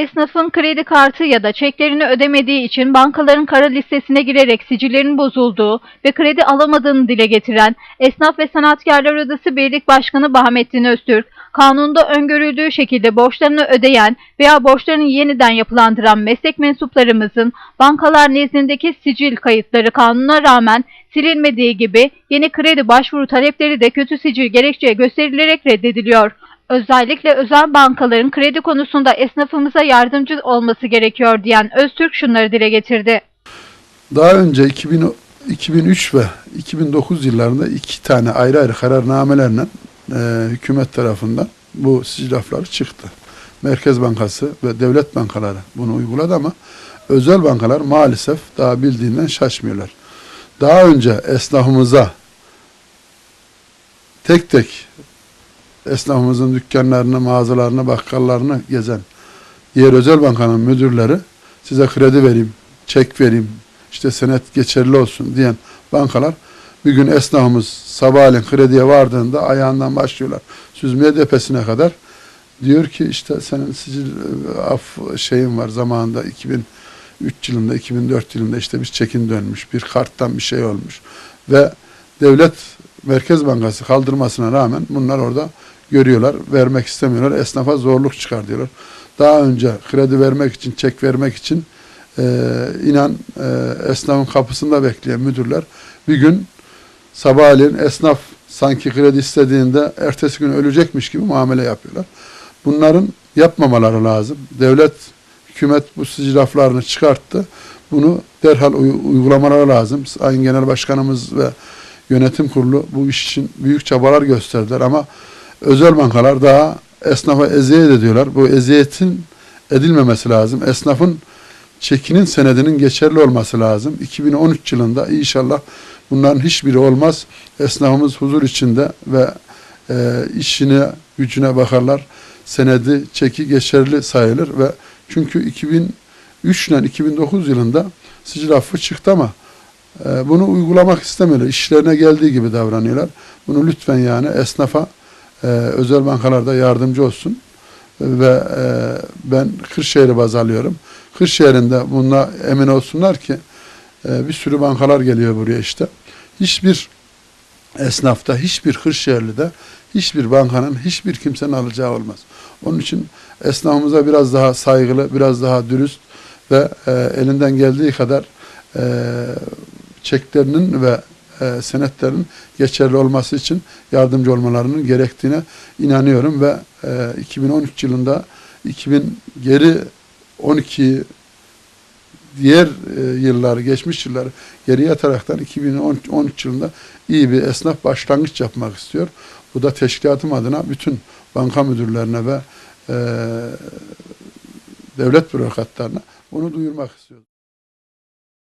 Esnafın kredi kartı ya da çeklerini ödemediği için bankaların kara listesine girerek sicillerinin bozulduğu ve kredi alamadığını dile getiren Esnaf ve Sanatkarlar Odası Birlik Başkanı Bahamettin Öztürk, kanunda öngörüldüğü şekilde borçlarını ödeyen veya borçlarını yeniden yapılandıran meslek mensuplarımızın bankalar nezdindeki sicil kayıtları kanuna rağmen silinmediği gibi yeni kredi başvuru talepleri de kötü sicil gerekçe gösterilerek reddediliyor. Özellikle özel bankaların kredi konusunda esnafımıza yardımcı olması gerekiyor diyen Öztürk şunları dile getirdi. Daha önce 2000, 2003 ve 2009 yıllarında iki tane ayrı ayrı kararnamelerle e, hükümet tarafından bu sicilafları çıktı. Merkez Bankası ve devlet bankaları bunu uyguladı ama özel bankalar maalesef daha bildiğinden şaşmıyorlar. Daha önce esnafımıza tek tek esnafımızın dükkanlarını, mağazalarını, bakkallarını gezen diğer özel bankanın müdürleri size kredi vereyim, çek vereyim, işte senet geçerli olsun diyen bankalar bir gün esnafımız sabahleyin krediye vardığında ayağından başlıyorlar. Süzmeye depesine kadar diyor ki işte senin sicil e, af şeyin var zamanında 2003 yılında 2004 yılında işte bir çekin dönmüş bir karttan bir şey olmuş ve devlet Merkez Bankası kaldırmasına rağmen bunlar orada görüyorlar vermek istemiyorlar esnafa zorluk çıkar diyorlar. Daha önce kredi vermek için çek vermek için e, inan e, esnafın kapısında bekleyen müdürler bir gün sabahleyin esnaf sanki kredi istediğinde ertesi gün ölecekmiş gibi muamele yapıyorlar. Bunların yapmamaları lazım. Devlet, hükümet bu sicilaflarını çıkarttı. Bunu derhal uy- uygulamaları lazım. Sayın Genel Başkanımız ve yönetim kurulu bu iş için büyük çabalar gösterdiler ama özel bankalar daha esnafa eziyet ediyorlar. Bu eziyetin edilmemesi lazım. Esnafın çekinin senedinin geçerli olması lazım. 2013 yılında inşallah bunların hiçbiri olmaz. Esnafımız huzur içinde ve e, işine gücüne bakarlar. Senedi, çeki geçerli sayılır ve çünkü 2003 ile 2009 yılında sicil affı çıktı ama e, bunu uygulamak istemiyorlar. İşlerine geldiği gibi davranıyorlar. Bunu lütfen yani esnafa e, özel bankalarda yardımcı olsun ve e, ben Kırşehir'i baz alıyorum. Kırşehir'inde buna emin olsunlar ki e, bir sürü bankalar geliyor buraya işte. Hiçbir esnafta, hiçbir Kırşehirli'de hiçbir bankanın, hiçbir kimsenin alacağı olmaz. Onun için esnafımıza biraz daha saygılı, biraz daha dürüst ve e, elinden geldiği kadar e, çeklerinin ve e, senetlerin geçerli olması için yardımcı olmalarının gerektiğine inanıyorum ve e, 2013 yılında 2000 geri 12 diğer e, yılları, geçmiş yılları geriye ataraktan 2013 yılında iyi bir esnaf başlangıç yapmak istiyor. Bu da teşkilatım adına bütün banka müdürlerine ve e, devlet bürokratlarına bunu duyurmak istiyorum.